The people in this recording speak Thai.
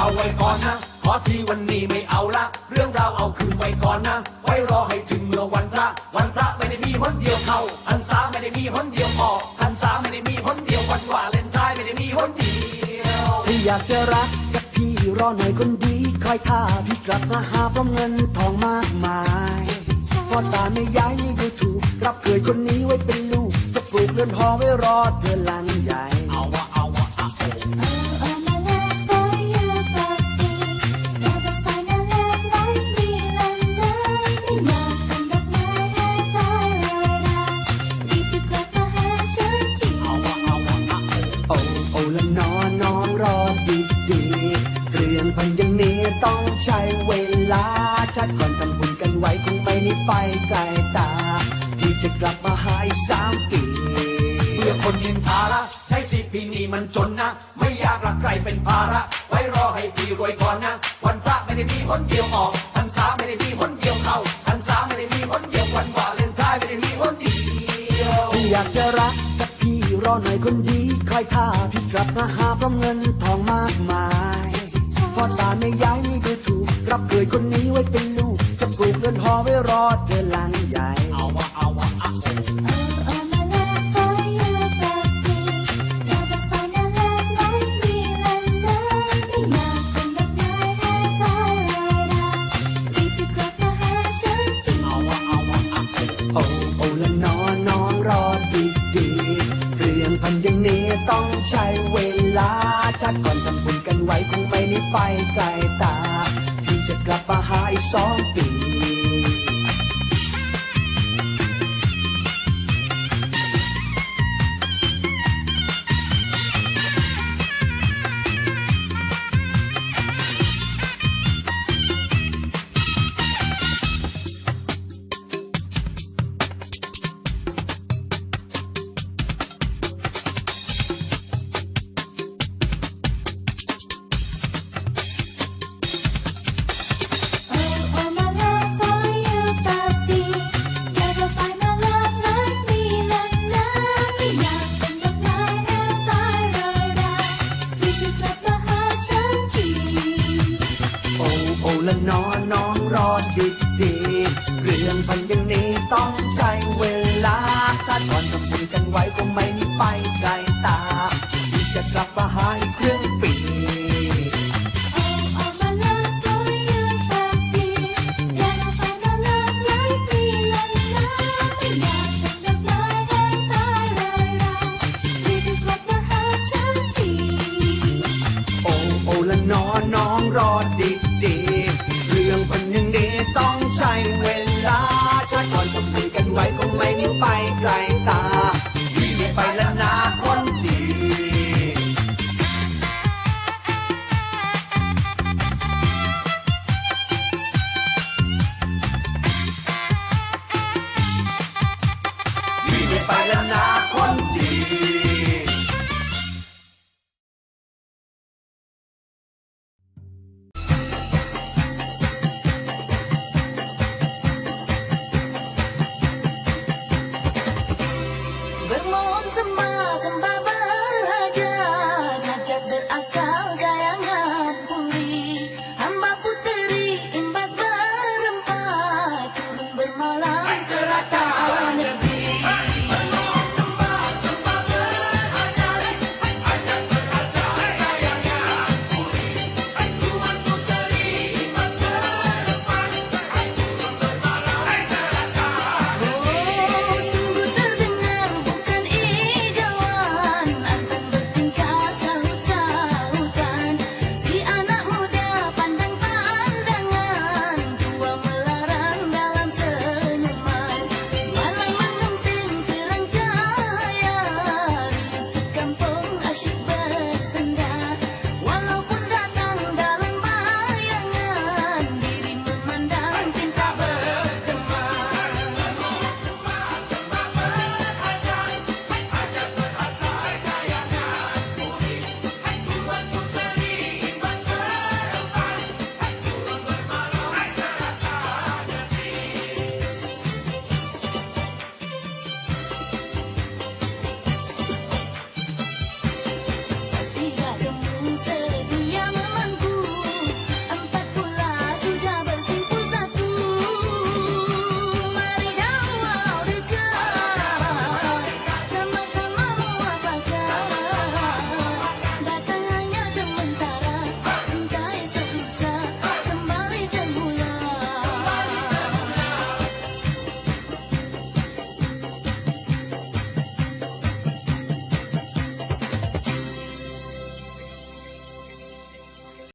เอาไว้ก่อนนะ ขอทีวันนี้ไม่เอาละ เรื่องราวเอาคืนไว้ก่อนนะ ไว้รอให้ถึงเมื่อวันพระ วันพระไม่ได้มีหนเดียวเข้าพรรษาไม่ได้มีหนเดียวออกพรรษาไม่ได้มีหนเดียววันวาเลนไทน์ไม่ได้มีหนเดียวถ้าอยากจะรักกับพี่รอหน่อยคนดีคอยท่าพี่กลับมาหาเพราะเงินทองมากมายพ่อตาไม่ย้ายไม่ดูถูกรับเคยคนนี้ไว้เป็นลูกจะปลูกเรือนหอไว้รอเธอลา น้องรอดีดีเรื่องพันอย่างนี้ต้องใช้เวลาชัดก่อนทำบุญกันไว้คงไม่ได้ไปไกลตา ที่จะกลับมาหาอีกสามปีเมื่อคนยินทาละใช้สิปีนี้มันจนนะ ไม่อยากรักใครเป็นภาระ ไว้รอให้พี่รวยก่อนนะ วันพระไม่ได้มีหนเดียวออกพรรษาไม่ได้มีหนเดียวเข้าพรรษาไม่ได้มีหนเดียววันวาเลนไทน์ไม่ได้มีหนเดียวที่อยากจะรักกับพี่รอหน่อยคนดี คอยท่าพี่กลับมาหาเพราะเงินทองมากมายพ่อตาไม่ย้ายไม่ดูถูกรับเคยคนนี้ไว้เป็นลูกจะปลูกเรือนหอไว้รอเธ พันอย่างนี้ต้องใช้เวลาชัดก่อนทำบุญกันไว้คงไม่ได้ไปไกลตา พี่จะกลับมาหาอีกสองปี พี่